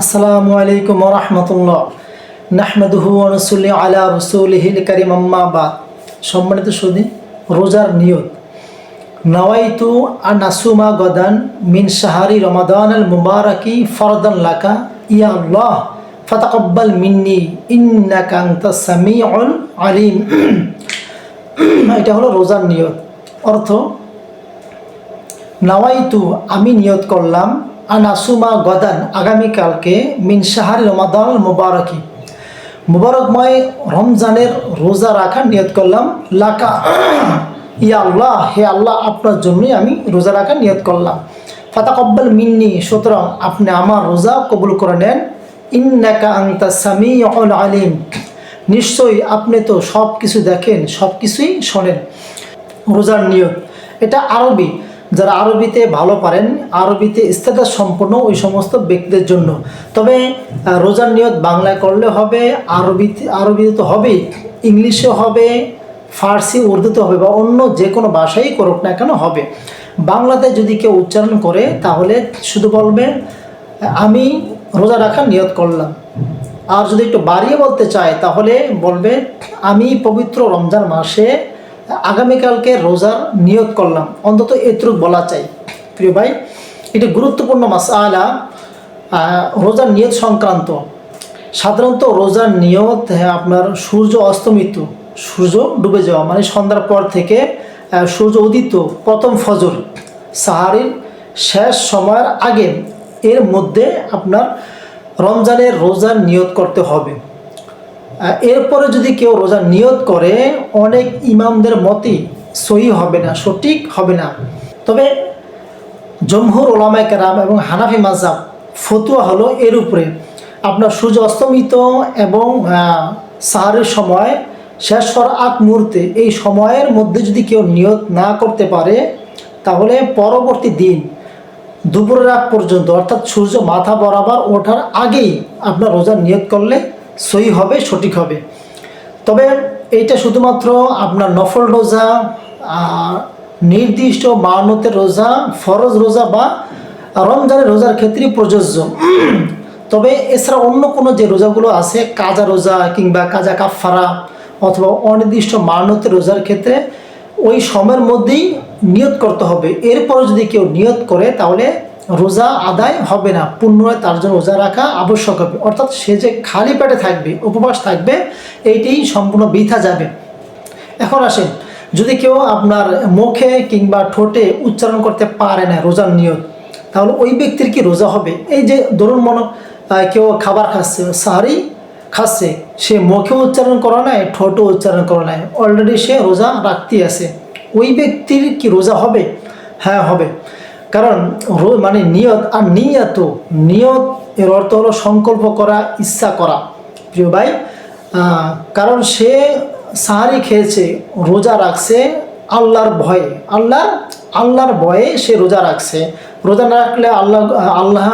আসসালামু আলাইকুম রহমতুল্লাহ। নাহমেদুহু রসুল্লি আলা রসুলহিল করিম আম্মাবাদ সম্মানিত সুদী রোজার নিয়ত। নওয়াইতু আনাসুমা গদান মিন শাহারি রমাদান আল মুবারকি লাকা। ইয়া আল্লাহ, ফতাকব্বাল মিন্নি, ইন্নাকা আনতা সামিউল আলিম। এটা হলো রোজার নিয়ত। অর্থ, নাওয়াইতু আমি নিয়ত করলাম আনাসুমা গদান আগামীকালকে মিন শাহারি রমাদান মুবারকি। মুবারকময় রমজানের রোজা রাখার নিয়ত করলাম। লাকা, ইয়া আল্লাহ, হে আল্লাহ, আপনার জন্যই আমি রোজা রাখার নিয়ত করলাম। ফাতাকব্বাল মিন্নি, সুতরাং আপনি আমার রোজা কবুল করে নেন। ইন্নাকা আংতা সামি আলিম। নিশ্চয়ই আপনি তো সব কিছু দেখেন সব কিছুই শোনেন। রোজার নিয়ত। এটা আরবি। যারা আরবিতে ভালো পারেন, আরবিতে ইস্তেদার সম্পন্ন ওই সমস্ত ব্যক্তিদের জন্য। তবে রোজার নিয়ত বাংলায় করলে হবে, আরবিতে আরবিতে তো হবেই, ইংলিশে হবে, ফার্সি, উর্দুতে হবে বা অন্য যে কোনো ভাষাই করুক না কেন হবে। বাংলাতে যদি কেউ উচ্চারণ করে, তাহলে শুধু বলবে, আমি রোজা রাখার নিয়ত করলাম। আর যদি একটু বাড়িয়ে বলতে চায়, তাহলে বলবে, আমি পবিত্র রমজান মাসে আগামীকালকে রোজার নিয়ত করলাম। অন্তত এতটুকু বলা চাই। প্রিয় ভাই এটি গুরুত্বপূর্ণ মাস আলা রোজার নিয়ত সংক্রান্ত। সাধারণত রোজার নিয়ত হ্যাঁ, আপনার সূর্য অস্তমিত সূর্য ডুবে যাওয়া মানে সন্ধ্যার পর থেকে সূর্য উদিত প্রথম ফজর সাহারির শেষ সময়ের আগে এর মধ্যে আপনার রমজানের রোজার নিয়ত করতে হবে। এরপরে যদি কেউ রোজা নিয়ত করে, অনেক ইমামদের মতেই সহি হবে না, সঠিক হবে না। তবে জমহুর ওলামায় কেরাম এবং হানাফি মাজাব ফতুয়া হলো এর উপরে। আপনার সূর্য অস্তমিত এবং সাহারের সময় শেষ হওয়ার আগ মুহূর্তে এই সময়ের মধ্যে যদি কেউ নিয়ত না করতে পারে, তাহলে পরবর্তী দিন দুপুরের আগ পর্যন্ত, অর্থাৎ সূর্য মাথা বরাবর ওঠার আগেই আপনার রোজা নিয়ত করলে সহি হবে, সঠিক হবে। তবে এইটা শুধুমাত্র আপনার নফল রোজা নির্দিষ্ট মানতের রোজা, ফরজ রোজা বা রমজানের রোজার ক্ষেত্রেই প্রযোজ্য। তবে এছাড়া অন্য কোনো যে রোজাগুলো আছে, কাজা রোজা কিংবা কাজা কাফারা অথবা অনির্দিষ্ট মানতের রোজার ক্ষেত্রে, ওই সময়ের মধ্যেই নিয়ত করতে হবে। এরপরে যদি কেউ নিয়ত করে, তাহলে রোজা আদায় হবে না, পুনরায় তার জন্য রোজা রাখা আবশ্যক হবে। অর্থাৎ সে যে খালি পেটে থাকবে, উপবাস থাকবে, এইটাই সম্পূর্ণ বৃথা যাবে। এখন আসেন, যদি কেউ আপনার মুখে কিংবা ঠোঁটে উচ্চারণ করতে পারে না রোজার নিয়ত, তাহলে ওই ব্যক্তির কি রোজা হবে? এই যে ধরুন মনে কেউ খাবার খাচ্ছে সাহারি খাচ্ছে, সে মুখে উচ্চারণ করা নাই, ঠোঁটও উচ্চারণ করা নাই অলরেডি সে রোজা রাখতে আছে। ওই ব্যক্তির কি রোজা হবে? হ্যাঁ হবে। কারণ মানে নিয়ত আর নিয়ত নিয়ত এর অর্থ হলো সংকল্প করা, ইচ্ছা করা। প্রিয় ভাই কারণ সে সাহারি খেয়েছে, রোজা রাখছে আল্লাহর ভয়ে। আল্লাহ আল্লাহর ভয়ে সে রোজা রাখছে। রোজা না রাখলে আল্লাহ আল্লাহ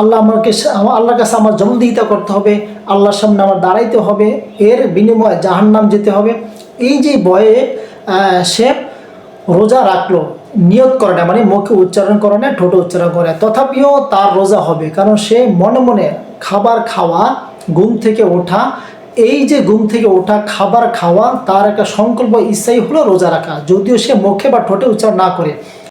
আল্লাহ আমাকে আল্লাহর কাছে আমার জবাবদিহিতা করতে হবে, আল্লাহর সামনে আমার দাঁড়াইতে হবে, এর বিনিময়ে জাহান্নাম যেতে হবে। এই যে ভয়ে সে রোজা রাখল নিয়ত করে না মানে মুখে উচ্চারণ করে না, ঠোঁটে উচ্চারণ করে তথাপিও তার রোজা হবে, কারণ সে মনে মনে খাবার খাওয়া, ঘুম থেকে ওঠা, এই যে ঘুম থেকে ওঠা, খাবার খাওয়া, তার একটা সংকল্প, ইচ্ছাই হলো রোজা রাখা। যদিও সে মুখে বা ঠোঁটে উচ্চারণ না করে।